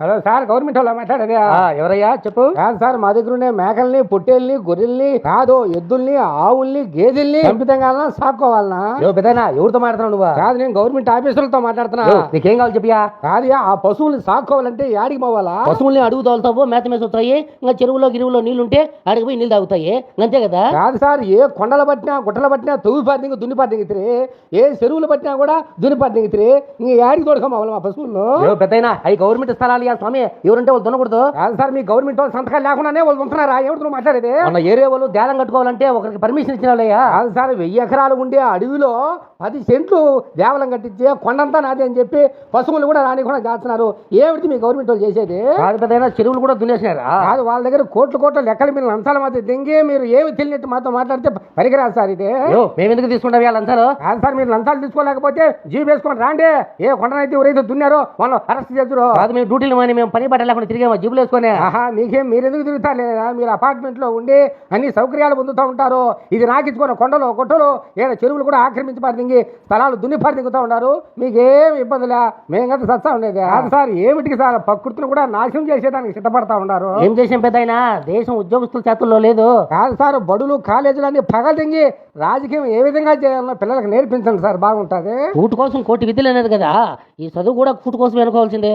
Hello sir government వాళ్ళు మాట్లాడేది ఎవరయ్యా? చెప్పు. కాదు సార్ మా దగ్గర ఉండే మేకల్ని పొట్టేల్ని గొర్రెల్ని కాదు ఎద్దుల్ని ఆవుల్ని గేదెల్ని పంపితం కావాలన్నా సాక్కోవాలనా పెద్దనా ఎవరితో మాట్లాడుతున్నావు నువ్వు? కాదు నేను గవర్నమెంట్ ఆఫీసర్లతో మాట్లాడుతున్నా. నీకేం కావాలి చెప్పియా కాదు ఆ పశువుల్ని సాక్కోవాలంటే యాడికి పోవాలా? పశువుల్ని అడుగు తోలుతావు మేత మేత వస్తాయి ఇంకా చెరువులో గిరువులో నీళ్ళు ఉంటే అడిగి పోయి నీళ్ళు తాగుతాయి. అంతే కదా? కాదు సార్ ఏ కొండలు పట్టినా గుట్టలు పట్టినా తవ్వి పాటింగ్ దున్ని పాటింగితే ఏ చెరువులు పట్టినా కూడా దున్ని పాటింగితే ఇంక యాడికి తోడుకోవాలి మా పశువులను? యో పెద్దయినా అవి గవర్నమెంట్ స్థలాలు ఇయ్యాలి స్వామి ఎవరంటే వాళ్ళు దున్నకూడదు సార్ మీ గవర్నమెంట్ వాళ్ళు సంతకాలు లేకుండానే వాళ్ళు ఉంటున్నారా ఎవరు మాట్లాడేది? మన ఏరియా వాళ్ళు ధ్యానం కట్టుకోవాలంటే ఒకరికి పర్మిషన్ ఇచ్చిన వాళ్ళయ్యా సార్ వెయ్యి ఎకరాలు ఉండే అడవిలో పది సెంట్లు దేవలం కట్టించి కొండంతా నాది అని చెప్పి పశువులు కూడా రానికుండా చేస్తున్నారు ఏమిటి మీ గవర్నమెంట్ వాళ్ళు చేసేది? కాదు పెద్దయినా చెరువులు కూడా దున్నేసినారా? కాదు వాళ్ళ దగ్గర కోట్లు కోట్ల లెక్కలు మీరు లంచాల మధ్య దింగి మీరు ఏమి తెలియనట్టు మాతో మాట్లాడితే పనికిరాదు సార్ ఇది. మేము ఎందుకు తీసుకుంటాం ఇవాళ అంతారు కాదు సార్ మీరు లంచాలు తీసుకోలేకపోతే జీప్ వేసుకొని రాండి. ఏ కొండనైతే ఎవరైతే దున్నారో వాళ్ళు అరెస్ట్ చేద్దరు కాదు మేము డ్యూటీలు మాని మేము పని పట్ట లేకుండా తిరిగాము జిబులు వేసుకొని. ఆహా మీకేం మీరు ఎందుకు తిరుగుతారు లేదా? మీరు అపార్ట్మెంట్లో ఉండి అన్ని సౌకర్యాలు పొందుతూ ఉంటారు. ఇది నాకించుకున్న కొండలు కొట్టలు ఏడ చెరువులు కూడా ఆక్రమించి పారింగి స్థలాలు దున్ని పారింగుతూ ఉన్నారు. మీకేం ఇబ్బందిలే? మేము కదా సత్తా ఉండేది. కాదు సార్ ఏమిటికి సార్? ప్రకృతిని కూడా నాశనం చేసేదానికి సిద్ధపడతా ఉన్నారు. ఏం చేసాం పెద్దయినా? దేశం ఉద్యోగస్తుల చేతుల్లో లేదు. కాదు సార్ బడులు కాలేజీలన్నీ పగలు తెంగి రాజకీయం ఏ విధంగా చేయాలన్నా పిల్లలకు నేర్పించండి సార్ బాగుంటుంది. కూటు కోసం కోటి విద్యలు అనేది కదా. ఈ చదువు కూడా కూటు కోసం అనుకోవాల్సిందే.